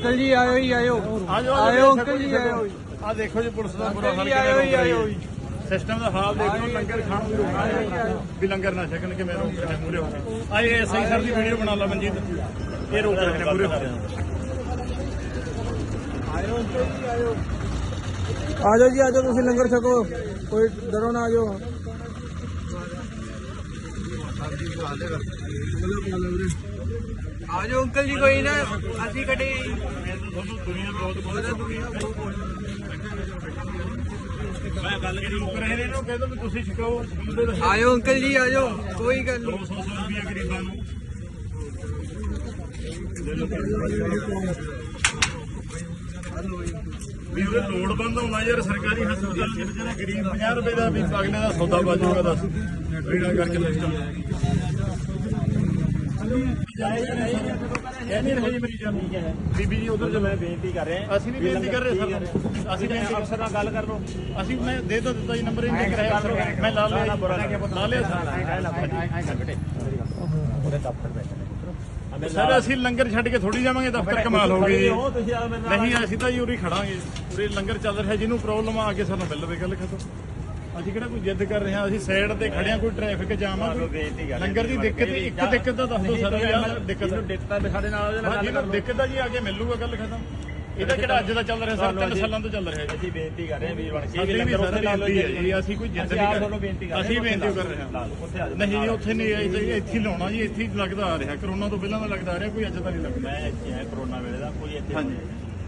Uncle ਜੀ ਆਇਓ ਹੀ ਆਇਓ। ਆਜੋ ਆਇਓ ਅੰਕਲ ਜੀ ਆਇਓ। ਆ ਦੇਖੋ ਜੀ ਪੁਲਿਸ ਦਾ ਬੁਰਾ ਹਾਲ ਜੀ, ਆਇਓ ਜੀ, ਆਇਓ ਜੀ। ਸਿਸਟਮ ਦਾ ਹਾਲ ਦੇਖ ਲਓ ਲੰਗਰ ਖਾਣ ਨੂੰ ਰੋਕ ਰਹੇ ਆ। ਵੀ ਲੰਗਰ ਨਾ ਛਕਣ ਕੇ ਮੈਂ ਰੋਕ ਰਿਹਾ ਮੂਰੇ ਹੋ ਕੇ। ਆ ਇਹ ਐਸਆਈ ਸਰ ਦੀ ਵੀਡੀਓ ਬਣਾ ਲਾ ਮਨਜੀਤ। ਇਹ ਰੋਕ ਰਹੇ ਨੇ ਮੂਰੇ ਹੋ ਕੇ। ਆ ਜਾਓ ਜੀ ਆ ਜਾਓ ਤੁਸੀਂ ਲੰਗਰ ਛਕੋ। ਕੋਈ ਡਰੋ ਨਾ ਆ ਜਾਓ ਆ ਜਾਓ ਅੰਕਲ ਜੀ ਕੋਈ ਨਾ ਅਸੀਂ ਕੱਢੇ ਤੁਹਾਨੂੰ ਦੁਨੀਆ ਬਹੁਤ ਬਹੁਤ ਦੁਨੀਆ ਮੈਂ ਗੱਲ ਕਰੀ ਰੁਕ ਰਹੇ ਨੇ ਇਹਨੂੰ ਕਹਿ ਦੋ ਵੀ ਤੁਸੀਂ ਛਕਾਓ ਬੰਦੇ ਦਾ ਆਇਓ ਅੰਕਲ ਜੀ ਆ ਜਾਓ ਕੋਈ ਗੱਲ 200 ਰੁਪਏ ਗਰੀਬਾਂ ਨੂੰ। ਵੀ ਉਹਦੇ ਲੋੜ ਬੰਦ ਹੋਣਾ ਯਾਰ ਸਰਕਾਰੀ ਹਸਪਤਾਲ ਜਿਹੜਾ ਗਰੀਬ 50 ਰੁਪਏ ਦਾ ਵੀ ਅਗਲੇ ਦਾ ਸੌਦਾ ਬਾਜੂਗਾ ਦੱਸ। ਰੇੜਾ ਕਰਕੇ ਇਹ ਨਹੀਂ ਰਹੀ ਮੇਰੀ ਜਾਨ ਬੀਬੀ ਜੀ ਉਧਰ ਜੋ ਮੈਂ ਬੇਨਤੀ ਕਰ ਰਿਹਾ ਅਸੀਂ ਨਹੀਂ ਬੇਨਤੀ ਕਰ ਰਹੇ ਸਰ। ਅਸੀਂ ਬੇਨਤੀ ਅਫਸਰ ਨਾਲ ਗੱਲ ਕਰ ਲਓ। ਅਸੀਂ ਮੈਂ ਦੇ ਤਾਂ ਦਿੱਤਾ ਜੀ ਨੰਬਰ ਹੀ ਨਹੀਂ ਕਰਾਇਆ ਅਫਸਰ ਮੈਂ ਲਾ ਲਿਆ ਜੀ। ਲਾ ਲਿਆ ਸਰ। ਐ ਕਰ ਬੇਟੇ। ਉਹਦੇ ਦਫ਼ਤਰ ਬੈਠੇ ਸਰ ਅਸੀਂ ਲੰਗਰ ਛੱਡ ਕੇ ਥੋੜੀ ਜਾਵਾਂਗੇ ਦਫ਼ਤਰ ਕਮਾਲ ਹੋ ਗਈ। ਨਹੀਂ ਅਸੀਂ ਤਾਂ ਜੀ ਉਰੇ ਖੜਾਂਗੇ। ਉਰੇ ਲੰਗਰ ਚੱਲ ਰਿਹਾ ਜਿਹਨੂੰ ਪ੍ਰੋਬਲਮ ਆ ਕੇ ਸਾਨੂੰ ਮਿਲ ਲਵੇ ਗੱਲ ਖਤਮ ਅਸੀਂ ਕਿਹੜਾ ਕੋਈ ਜਿੱਦ ਕਰ ਰਹੇ ਹਾਂ? ਅਸੀਂ ਸਾਈਡ ਤੇ ਖੜੇ ਹਾਂ ਕੋਈ ਟ੍ਰੈਫਿਕ ਜਾਮ ਆ ਕੋਈ ਲੰਗਰ ਦੀ ਦਿੱਕਤ ਇੱਕ ਦਿੱਕਤ ਤਾਂ ਦੱਸ ਦਿਓ ਸਰ ਆਹ ਦਿੱਕਤ ਦਿੱਕਤ ਆ ਸਾਡੇ ਨਾਲ ਉਹਦੇ ਨਾਲ ਗੱਲ ਦਿੱਕਤ ਆ ਜੀ ਆ ਕੇ ਮਿਲੂਗਾ ਗੱਲ ਖਤਮ। ਇਹਦਾ ਕਿਹੜਾ ਅੱਜ ਦਾ ਚੱਲ ਰਿਹਾ ਸਰ ਤਿੰਨ ਸਾਲਾਂ ਤੋਂ ਚੱਲ ਰਿਹਾ ਜੀ। ਅਸੀਂ ਬੇਨਤੀ ਕਰ ਰਹੇ ਹਾਂ ਵੀਰ ਬਣ ਕੇ ਵੀ ਸਾਰੇ ਬੇਨਤੀ ਹੈ ਜੀ ਅਸੀਂ ਕੋਈ ਜਿੱਦ ਨਹੀਂ ਕਰ ਰਹੇ ਅਸੀਂ ਬੇਨਤੀ ਕਰ ਰਹੇ ਹਾਂ। ਉੱਥੇ ਨਹੀਂ ਉੱਥੇ ਨਹੀਂ ਇੱਥੇ ਹੀ ਲਾਉਣਾ ਜੀ ਇੱਥੇ ਹੀ ਲੱਗਦਾ ਆ ਰਿਹਾ। ਕਰੋਨਾ ਤੋਂ ਪਹਿਲਾਂ ਦਾ ਲੱਗਦਾ ਆ ਰਿਹਾ ਕੋਈ ਅੱਜ ਤਾਂ ਨਹੀਂ ਲੱਗਦਾ। ਮੈਂ ਇੱਥੇ ਆ ਕਰੋਨਾ ਵੇਲੇ ਦਾ ਕੋਈ ਇੱਥੇ ਹਾਂਜੀ।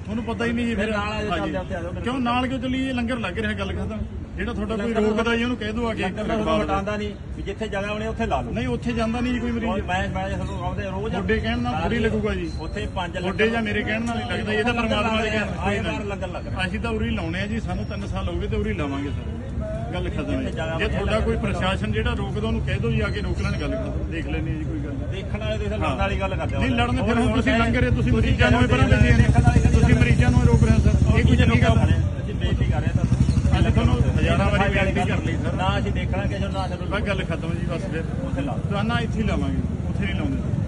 ਤੁਹਾਨੂੰ ਪਤਾ ਹੀ ਨਹੀਂ ਜੀ ਫਿਰ ਨਾਲ ਆ ਜਾਓ, ਉੱਥੇ। ਕਿਉਂ ਨਾਲ ਕਿਉਂ ਚੱਲੀ ਲੰਗਰ ਲੱਗ ਰਿਹਾ ਗੱਲ ਖਤਮ। ਜਿਹੜਾ ਤੁਹਾਡਾ ਕੋਈ ਰੋਕਦਾ ਜੀ ਉਹਨੂੰ ਕਹਿ ਦਿਓ ਆ ਕੇ। ਦਾ ਤੁਹਾਨੂੰ ਹਟਾਉਂਦਾ ਨਹੀਂ ਵੀ ਜਿੱਥੇ ਜਗ੍ਹਾ ਬਣੇ ਉੱਥੇ ਲਾ ਲਓ। ਨਹੀਂ ਉੱਥੇ ਜਾਂਦਾ ਨਹੀਂ ਜੀ ਕੋਈ ਮਰੀਜ਼। ਮੈਂ ਮੈਂ ਤੁਹਾਨੂੰ ਆਉਂਦੇ ਰੋਜ਼ ਤੁਹਾਡੇ ਕਹਿਣ ਨਾਲ ਥੋੜੀ ਲੱਗੂਗਾ ਜੀ। ਉੱਥੇ ਪੰਜ ਤੁਹਾਡੇ ਜਾਂ ਮੇਰੇ ਕਹਿਣ ਨਾਲ ਹੀ ਲੱਗਦਾ ਇਹ ਤਾਂ ਪਰਮਾਤਮਾ ਦੇ ਕਹਿਣ ਨਾਲ ਆਏ ਨਹੀਂ। ਲੰਗਰ ਲੱਗ ਰਿਹਾ। ਅਸੀਂ ਤਾਂ ਉਰੀ ਲਾਉਣੇ ਆ ਜੀ ਸਾਨੂੰ 3 ਸਾਲ ਹੋ ਗਏ ਤੇ ਉਰੀ ਲਾਵਾਂਗੇ ਸਰ। ਗੱਲ ਖਤਮ ਹੈ ਜੇ। ਤੁਹਾਡਾ ਕੋਈ ਪ੍ਰਸ਼ਾਸਨ ਜਿਹੜਾ ਰੋਕਦਾ ਉਹਨੂੰ ਕਹਿ ਦਿਓ ਜੀ ਆ ਕੇ ਰੋਕ ਲੈਣ ਗੱਲ ਦੇਖ ਲੈਣੀ ਜੀ ਕੋਈ ਗੱਲ ਦੇਖਣ ਵਾਲੇ ਤੁਸੀਂ ਲੜਨ ਵਾਲੀ ਗੱਲ ਕਰਦੇ ਹੋ। ਨਹੀਂ ਲੜਨ ਫਿਰ ਹੁਣ ਤੁਸੀਂ ਲੰਗਰ ਤੁਸੀਂ ਮਰੀਜ਼ਾਂ ਨੂੰ ਪਰਾਂ ਤੁਸੀਂ ਮਰੀਜ਼ਾਂ ਨੂੰ ਰੋਕ ਰਹੇ ਹੋ ਸਰ ਇਹ ਕੋਈ ਚੰਗੀ ਗੱਲ ਹੈ ਅਸੀਂ ਬੇਨਤੀ ਕਰ ਰਹੇ ਹਾਂ ਅੱਜ ਤੁਹਾਨੂੰ ਹਜ਼ਾਰਾਂ ਵਾਰੀ ਬੇਨਤੀ ਨਾ ਅਸੀਂ ਦੇਖਣਾ ਕਿਸੇ ਨੂੰ ਨਾ ਸਾਨੂੰ ਬਸ ਗੱਲ ਖਤਮ ਜੀ ਬਸ ਫਿਰ। ਉੱਥੇ ਲਾ ਦੁਕਾਨਾਂ ਇੱਥੇ ਹੀ ਲਾਵਾਂਗੇ। ਉੱਥੇ ਨਹੀਂ ਲਾਉਂਦੇ।